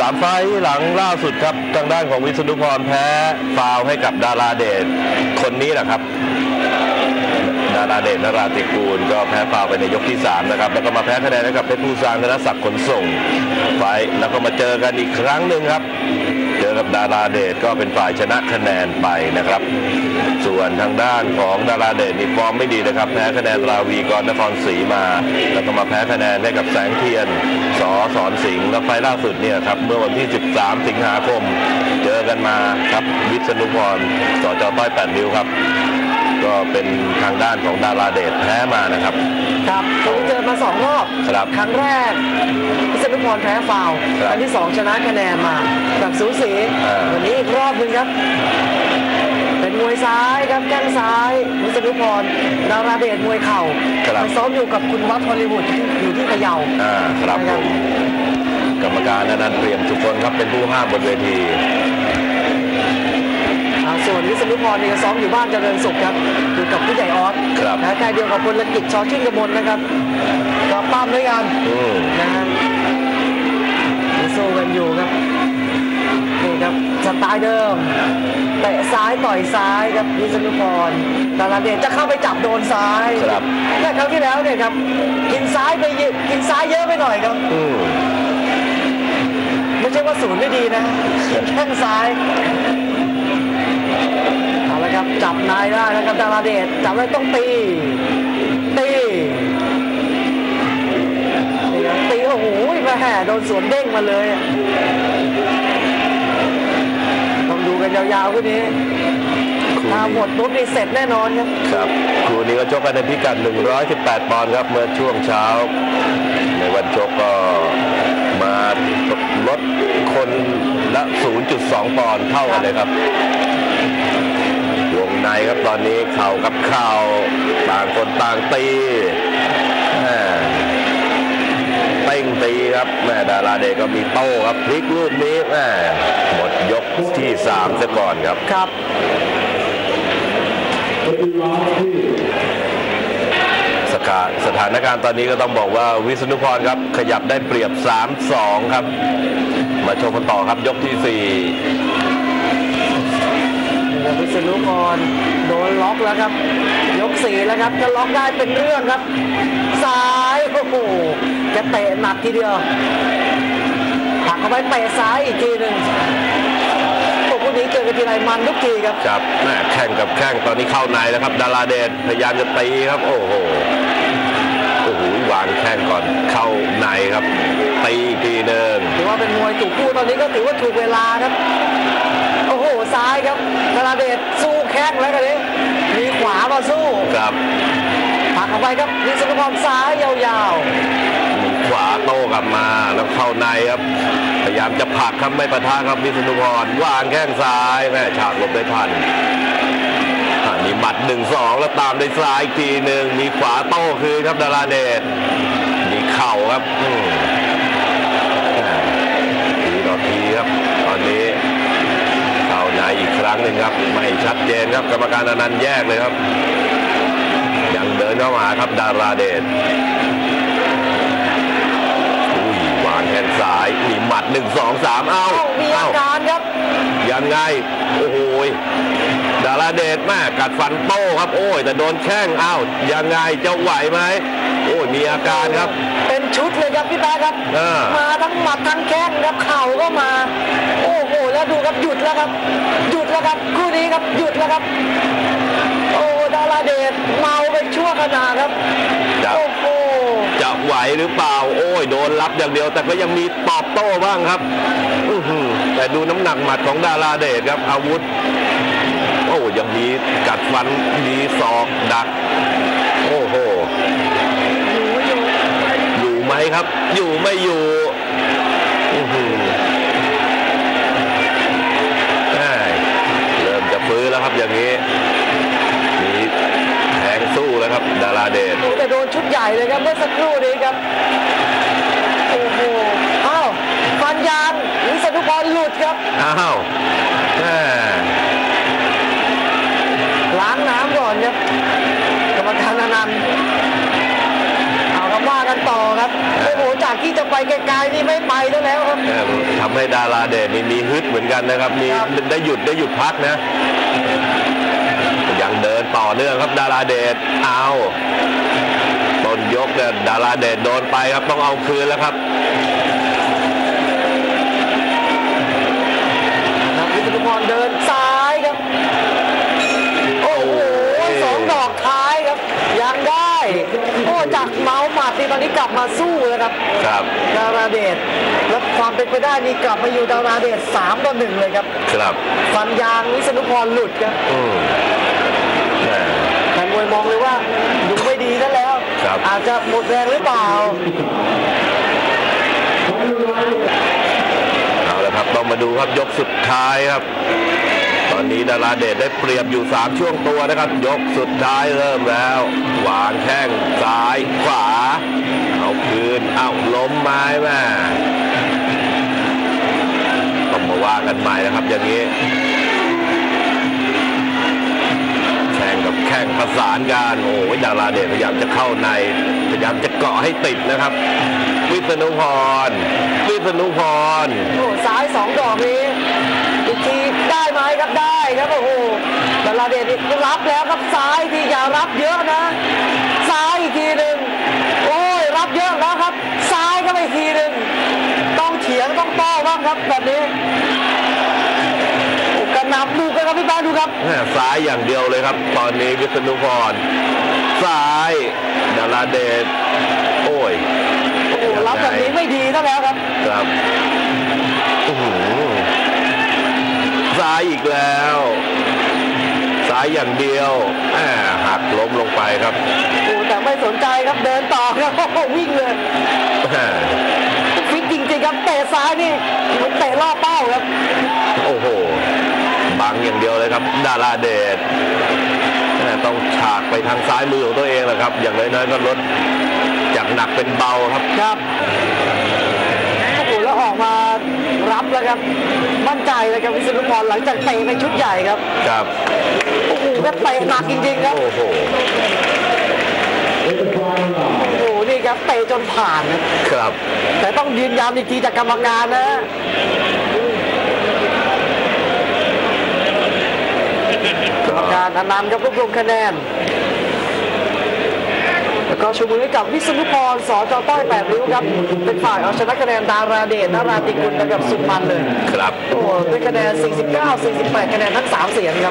สามไฟหลังล่าสุดครับทางด้านของวิศนุพรแพ้ฟาวให้กับดาราเดชคนนี้แหละครับดาราเดชนราติกูลก็แพ้ฟาวไปในยกที่ 3 นะครับ แล้วก็มาแพ้คะแนนให้กับเพชรภูซางธนศักดิ์ขนส่ง ไฟแล้วก็มาเจอกันอีกครั้งหนึ่งครับ อกับดาราเดชก็เป็นฝ่ายชนะคะแนนไปนะครับ ส่วนทางด้านของดาราเดชนี่ฟอร์มไม่ดีนะครับแพ้คะแนนราวีกรนครศรีมา แล้วก็มาแพ้คะแนนให้กับแสงเทียนสอสอนสิงห์และไฟล์ล่าสุดเนี่ยครับเมื่อวันที่ 13 สิงหาคม เจอกันมาครับวิษณุพรสจต้อย8นิ้วครับ ก็เป็นทางด้านของดาราเดชแพ้มานะครับ ครับผมเจอมาสองรอบครับครั้งแรกพิษณุพรแพ้ฟาวล์ครับครั้งที่สองชนะคะแนนมาแบบสูสีอ่าวันนี้อีกรอบหนึ่งครับ เป็นมวยซ้ายครับแข้งซ้ายวิษณุพรดาราเดชมวยเข่าครับไปซ้อมอยู่กับคุณวัดฮอลลีวูดที่อยู่ที่พะเยาอ่าครับนะผมกรรมการอนันต์เปรียมทุกคนครับเป็นผู้ห้ามบนเวทีอ่า ส่วนวิษณุพรนี่ก็ซ้อมอยู่บ้านเจริญสุขครับอยู่กับผู้ใหญ่ออสครับนะใครเดียวกับพลกิจชอชื่นกมลนะครับก็ปั้มด้วยกันอืมนะฮะยังสู้กันอยู่ครับนี่ครับสไตล์เดิมเตะซ้ายต่อยซ้ายครับวิษณุพรดาราเดชจะเข้าไปจับโดนซ้ายครับแต่ครั้งที่แล้วเนี่ยครับกินซ้ายไปเยอะกินซ้ายเยอะไปหน่อยครับอืมไม่ใช่ว่าศูนย์ไม่ดีนะแข้งซ้าย เอาละครับจับนายได้นะครับดาราเดชจับได้ต้องตีตีนี่ครับตีโอ้โหแม่โดนสวนเด้งมาเลยอะต้องดูกันยาวๆคู่นี้คู่ถ้าหมนี้ดปุ๊บนี่เสร็จแน่นอนครับครับคู่นี้ก็ชกกันในพิกัด 118 ปอนด์ครับเมื่อช่วงเช้า ในวันชกก็มาลดคนละ 0.2 ปอนด์เท่ากันเลยครับวง ในครับตอนนี้เข่ากับเข่าต่างคนต่างตีแม่เต้งตีครับแม่ดาราเดก็มีโต้ครับพลิกลูกนี้แม่หมดยกที่สามซะก่อนครับครับสถาสถานการณ์ตอนนี้ก็ต้องบอกว่าวิศนุพรครับ ขยับได้เปรียบ 3-2 ครับ มาชมกันต่อครับยกที่ 4 อวิศนุกรโดนล็อกแล้วครับ ยกสีแล้วครับจะล็อกได้เป็นเรื่องครับซ้ายโอ้โหแกเตะหนักทีเดียวผักเข้าไปเตะซ้ายอีกทีหนึ่งพวกนี้เจอกันทีไรมันทุกทีครับครับแม่แข่งกับแข่งตอนนี้เข้าในแล้วครับ ดาราเดชพยายามจะตีครับ โอ้โหโอ้โหวางแข้งก่อนเข้าในครับตีอีกทีหนึ่ถือว่าเป็นมวยถูกคู่ตอนนี้ก็ถือว่าถูกเวลาครับ ซ้ายครับธนาเดชสู้แข้งแล้วกันนี้มีขวามาสู้ครับผลักเข้าไปครับวิษณุพรซ้ายยาวมีขวาโต้กลับมาแล้วเข้าในครับพยายามจะผลักครับไม่ปะทะครับวิษณุพรวางแข้งซ้ายแม่ฉากหลบได้ทันอะมีหมัดหนึ่งสองแล้วตามด้วยซ้ายอีกทีหนึ่งมีขวาโต้คืนครับดาราเดชมีเข่าครับอืมอ่าทีต่อทีครับ ตอนนี้เข้า ในอีกครั้งหนึ่งครับ ไม่ชัดเจนครับกรรมการอนันต์แยกเลยครับ ยังเดินเข้ามาครับดาราเดชอุ้ยวางแขนซ้ายมีหมัดหนึ่งสองสามเอ้าๆเอ้ามีอาเอ้าการครับยังไงโอ้โหยดาราเดชแม่กัดฟันโต้ครับ โอ้ยแต่โดนแข้งอ้าวยังไงจะไหวไหมโอ้ยมีอาการครับเป็น ชุดเลยครับพี่แป๊ะครับเออมาทั้งหมัดทั้งแข้งครับเข่าก็มา โอ้โหแล้วดูครับหยุดแล้วครับ หยุดแล้วครับคู่นี้ครับหยุดแล้วครับ โอ้ดาราเดชเมาไปชั่วขณะครับ จะโอ้โหจะไหวหรือเปล่า โอ้ยโดนรับอย่างเดียว แต่ก็ยังมีตอบโต้บ้างครับอื้อหือแต่ดูน้ำหนักหมัดของดาราเดชครับ อาวุธ โอ้ยังมีกัดฟันมีศอกดัก ครับ อยู่ไม่อยู่อื้อหือแม่เริ่มจะฟื้นแล้วครับอย่างนี้มีแทงสู้แล้วครับ ดาราเดชโอ้แต่โดนชุดใหญ่เลยครับเมื่อสักครู่นี้ครับโอ้โหอ้าวฟันยางวิษณุพรหลุดครับอ้าวแม่ล้างน้ำก่อนครับกรรมการอนันต์เอาครับว่ากันต่อครับโอ้โห จากที่จะไปไกลๆนี่ไม่ไปแล้วแล้วครับเออทำให้ดาราเดชนี่มีฮึดเหมือนกันนะครับ มีครับ ได้หยุดได้หยุดพักนะ ยังเดินต่อเนื่องครับดาราเดชเอาต้นยกเนี่ยดาราเดชโดนไปครับต้องเอาคืนแล้วครับครับวิศนุพรเดินซ้ายครับ โอ้โหสองดอกท้ายครับ ยังได้ โอ้จากเมา ส์หมัดนี่ตอนนี้กลับมาสู้แล้วครับครับดาราเดชแล้วความเป็นไปได้นี่กลับมาอยู่ดาราเดชสามต่อหนึ่งเลยครับครับฟันยางวิศนุพรหลุดครับอืมแหม่แฟนมวยมองเลยว่าดูไม่ดีนั่นแล้วครับอาจจะหมดแรงหรือเปล่าเอาละครับต้องมาดูครับยกสุดท้ายครับต อนนี้ดาราเดชได้เปรียบอยู่ 3 ช่วงตัวนะครับ ยกสุดท้ายเริ่มแล้ววางแข้งซ้ายขวา เอาคืน เอาล้มไม้แม่ต้องมาว่ากันใหม่นะครับ อย่างนี้แข่งกับแข่งประสานกันโอ้ยดาราเดชพยายามจะเข้าในพยายามจะเกาะให้ติดนะครับ วิษณุพรวิษณุพรโอ้ซ้ายสองดอกนี้อีกทีได้ไหมครับได้ ครับโอ้โหดาราเดชนี่รับแล้วครับซ้ายที่อย่ารับเยอะนะ ซ้ายอีกทีหนึ่งโอ้ยรับเยอะแล้วครับ ซ้ายก็ไปทีหนึ่งต้องเฉียงต้องต้อบ้างครับแบบนี้โอ้กระหนำดูกันครับพี่แป๊ะดูครับแม่ซ้ายอย่างเดียวเลยครับ ตอนนี้วิษณุพรซ้ายดาราเดชโอ้ยโอ้โหรับแบบนี้ไม่ดีซะแล้วครับ ครับอื้อหือ ซ้ายอีกแล้วซ้ายอย่างเดียวแหม่หักล้มลงไปครับโอ้แต่ไม่สนใจครับเดินต่อครับโอ้โหวิ่งเลยแหม่ฟิตจริงๆครับเตะซ้ายนี่มันเตะล่อเป้าครับ โอ้โหบังอย่างเดียวเลยครับ ดาราเดชแม่ต้องฉากไปทางซ้ายมือของตัวเองแหละครับ อย่างน้อยๆก็ลดจากหนักเป็นเบาครับครับโอ้โหแล้วออกมา รับแล้วครับ มั่นใจเลยครับวิศนุพรหลังจากเตะไปชุดใหญ่ครับครับโอ้โหก็เตะหนักจริงๆครับโอ้โหโอ้โหนี่ครับเตะจนผ่านนะครับ แต่ต้องยืนยันอีกทีจากกรรมการนะกรรมการอนันต์ครับรวบรวมคะแนน แล้วก็ชูมือให้กับวิศนุพรสจต้อยแปดริ้วครับ เป็นฝ่ายเอาชนะคะแนนดาราเดชนาราติกุลนะครับสุดมันเลย ครับ โอ้โหด้วยคะแนน 49 48 คะแนนทั้ง 3 เสียงครับ